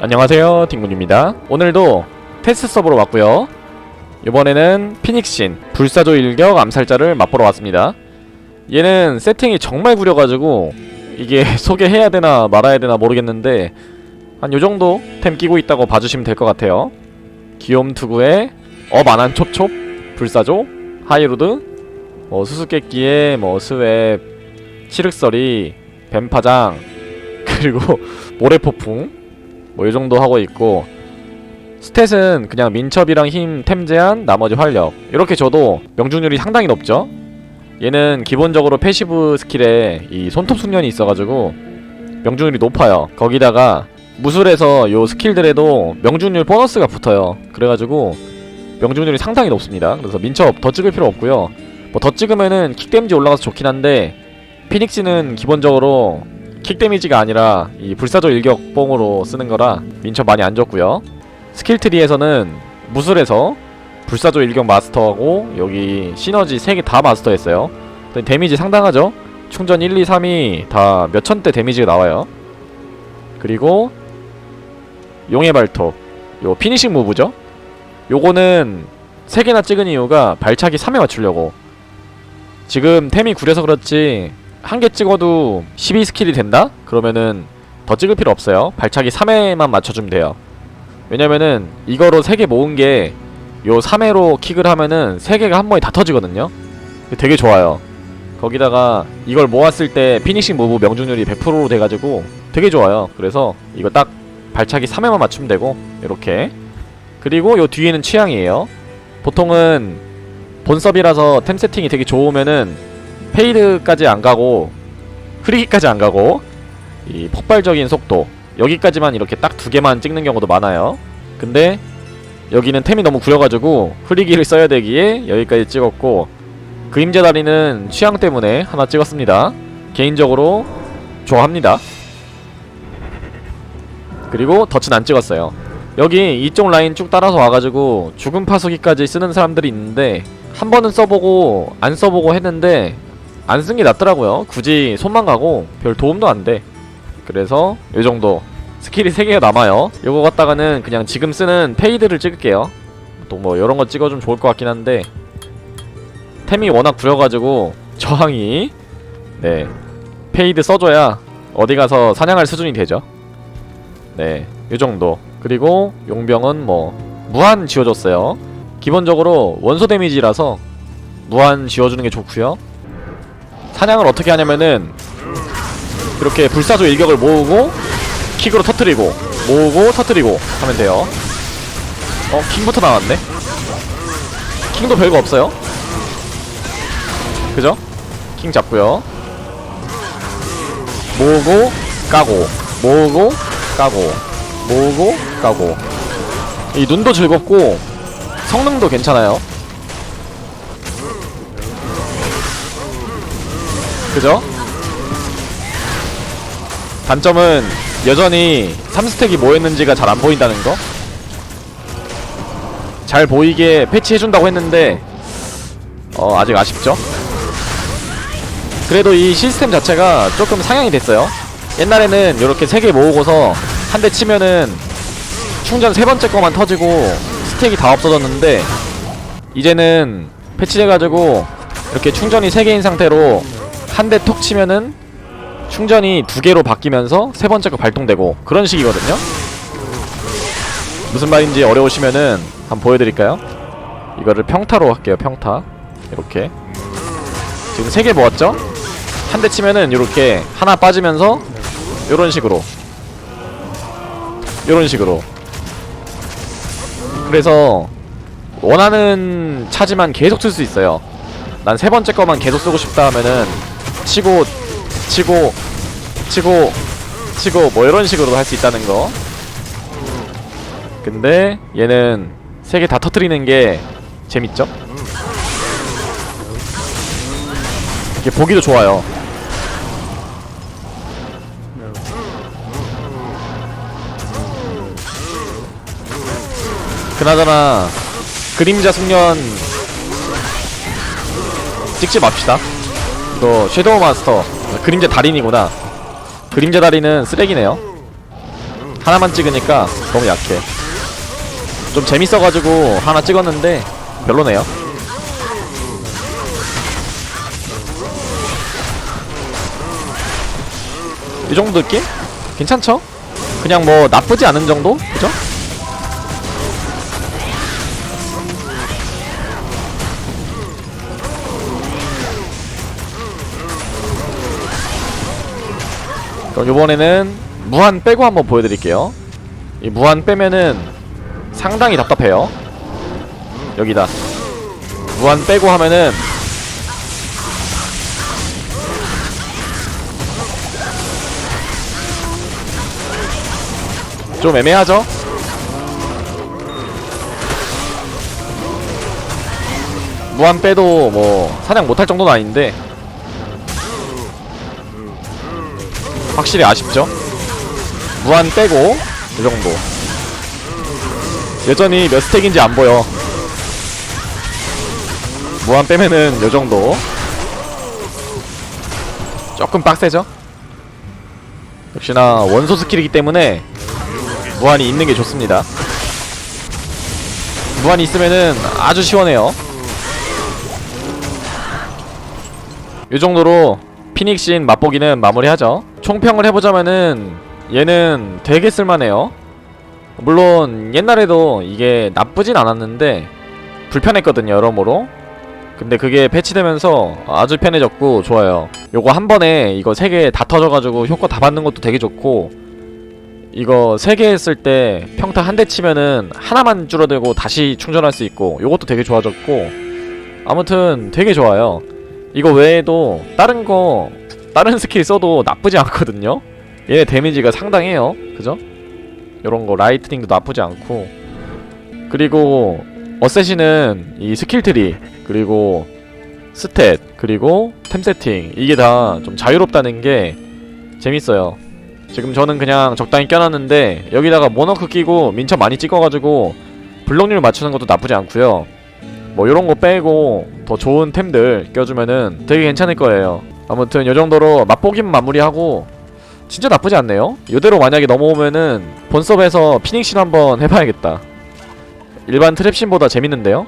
안녕하세요 딩군입니다. 오늘도 테스트 서버로 왔고요. 이번에는 피닉신 불사조 일격 암살자를 맛보러 왔습니다. 얘는 세팅이 정말 구려가지고 이게 소개해야 되나 말아야 되나 모르겠는데 한 요정도 템 끼고 있다고 봐주시면 될 것 같아요. 기욤 투구에 어만한 촉촉 불사조 하이로드 뭐 수수께끼에 뭐 스웹 치륵서리 뱀파장 그리고 모래폭풍 뭐이 정도 하고 있고 스탯은 그냥 민첩이랑 힘, 템 제한, 나머지 활력. 이렇게 줘도 명중률이 상당히 높죠. 얘는 기본적으로 패시브 스킬에 이 손톱 숙련이 있어가지고 명중률이 높아요. 거기다가 무술에서 요 스킬들에도 명중률 보너스가 붙어요. 그래가지고 명중률이 상당히 높습니다. 그래서 민첩 더 찍을 필요 없고요. 뭐 더 찍으면은 킥 데미지 올라가서 좋긴 한데 피닉스는 기본적으로 킥 데미지가 아니라 이 불사조 일격 뽕으로 쓰는 거라 민첩 많이 안 좋고요. 스킬 트리에서는 무술에서 불사조 일격 마스터하고 여기 시너지 3개 다 마스터했어요. 데미지 상당하죠? 충전 1, 2, 3이 다 몇천 대 데미지가 나와요. 그리고 용의 발톱 요 피니싱 무브죠? 요거는 3개나 찍은 이유가 발차기 3에 맞추려고 지금 템이 구려서 그렇지 한 개 찍어도 12 스킬이 된다? 그러면은 더 찍을 필요 없어요. 발차기 3회만 맞춰주면 돼요. 왜냐면은 이거로 3개 모은 게 요 3회로 킥을 하면은 3개가 한 번에 다 터지거든요. 되게 좋아요. 거기다가 이걸 모았을 때 피니싱 무브 명중률이 100%로 돼가지고 되게 좋아요. 그래서 이거 딱 발차기 3회만 맞추면 되고 이렇게 그리고 요 뒤에는 취향이에요. 보통은 본섭이라서 템 세팅이 되게 좋으면은 페이드까지 안 가고 흐리기까지 안 가고 이 폭발적인 속도 여기까지만 이렇게 딱 두 개만 찍는 경우도 많아요. 근데 여기는 템이 너무 구려가지고 흐리기를 써야 되기에 여기까지 찍었고 그림자 다리는 취향 때문에 하나 찍었습니다. 개인적으로 좋아합니다. 그리고 덫은 안 찍었어요. 여기 이쪽 라인 쭉 따라서 와가지고 죽음 파수기까지 쓰는 사람들이 있는데 한 번은 써보고 안 써보고 했는데 안 쓴 게 낫더라고요. 굳이 손만 가고 별 도움도 안 돼. 그래서 요 정도 스킬이 3개가 남아요. 요거 갖다가는 그냥 지금 쓰는 페이드를 찍을게요. 또 뭐 이런 거 찍어주면 좋을 것 같긴 한데 템이 워낙 구려가지고 저항이 네 페이드 써줘야 어디 가서 사냥할 수준이 되죠. 네, 요 정도. 그리고 용병은 뭐 무한 지워줬어요. 기본적으로 원소 데미지라서 무한 지워주는 게 좋고요. 사냥을 어떻게 하냐면은 이렇게 불사조 일격을 모으고 킥으로 터트리고 모으고 터트리고 하면 돼요. 어, 킹부터 나왔네. 킹도 별거 없어요. 그죠? 킹 잡고요. 모으고 까고 모으고 까고 모으고 까고 이 눈도 즐겁고 성능도 괜찮아요. 그죠? 단점은 여전히 3스택이 뭐였는지가 잘 안 보인다는 거? 잘 보이게 패치해준다고 했는데 어 아직 아쉽죠? 그래도 이 시스템 자체가 조금 상향이 됐어요 옛날에는 이렇게 3개 모으고서 한 대 치면은 충전 세 번째 거만 터지고 스택이 다 없어졌는데 이제는 패치돼가지고 이렇게 충전이 3개인 상태로 한 대 톡 치면은 충전이 두 개로 바뀌면서 세 번째 거 발동되고 그런 식이거든요. 무슨 말인지 어려우시면은 한번 보여드릴까요? 이거를 평타로 할게요. 평타 이렇게 지금 세 개 모았죠? 한 대 치면은 이렇게 하나 빠지면서 이런 식으로 이런 식으로 그래서 원하는 차지만 계속 쓸 수 있어요. 난 세 번째 거만 계속 쓰고 싶다 하면은 치고 치고 치고 치고 뭐 이런 식으로 할수 있다는 거. 근데 얘는 세 개 다 터트리는 게 재밌죠? 이게 보기도 좋아요. 그나저나 그림자 숙련 찍지 맙시다. 이거 섀도우 마스터 그림자 달인이구나. 그림자 다리는 쓰레기네요. 하나만 찍으니까 너무 약해 좀 재밌어가지고 하나 찍었는데 별로네요 이 정도 느낌? 괜찮죠? 그냥 뭐 나쁘지 않은 정도? 그죠? 그럼 이번에는 무한 빼고 한번 보여드릴게요. 이 무한 빼면은 상당히 답답해요. 여기다. 무한 빼고 하면은 좀 애매하죠? 무한 빼도 뭐 사냥 못할 정도는 아닌데 확실히 아쉽죠? 무한 빼고 이 정도 여전히 몇 스택인지 안 보여 무한 빼면은 요 정도 조금 빡세죠? 역시나 원소 스킬이기 때문에 무한이 있는 게 좋습니다. 무한이 있으면은 아주 시원해요. 이 정도로 피닉신 맛보기는 마무리하죠. 총평을 해보자면은 얘는 되게 쓸만해요. 물론 옛날에도 이게 나쁘진 않았는데 불편했거든요 여러모로. 근데 그게 패치되면서 아주 편해졌고 좋아요. 요거 한 번에 이거 세개다 터져가지고 효과 다 받는 것도 되게 좋고 이거 세개 했을 때 평타 한 대 치면은 하나만 줄어들고 다시 충전할 수 있고 요것도 되게 좋아졌고 아무튼 되게 좋아요. 이거 외에도 다른 거 다른 스킬 써도 나쁘지 않거든요. 얘네 데미지가 상당해요. 그죠? 요런 거 라이트닝도 나쁘지 않고 그리고 어쌔신은 이 스킬 트리 그리고 스탯 그리고 템 세팅 이게 다 좀 자유롭다는 게 재밌어요. 지금 저는 그냥 적당히 껴놨는데 여기다가 모너크 끼고 민첩 많이 찍어가지고 블록률 맞추는 것도 나쁘지 않고요. 뭐 요런 거 빼고 더 좋은 템들 껴주면은 되게 괜찮을 거예요. 아무튼 요 정도로 맛보기만 마무리하고 진짜 나쁘지 않네요. 요대로 만약에 넘어오면은 본섭에서 피닉신 한번 해봐야겠다. 일반 트랩신보다 재밌는데요?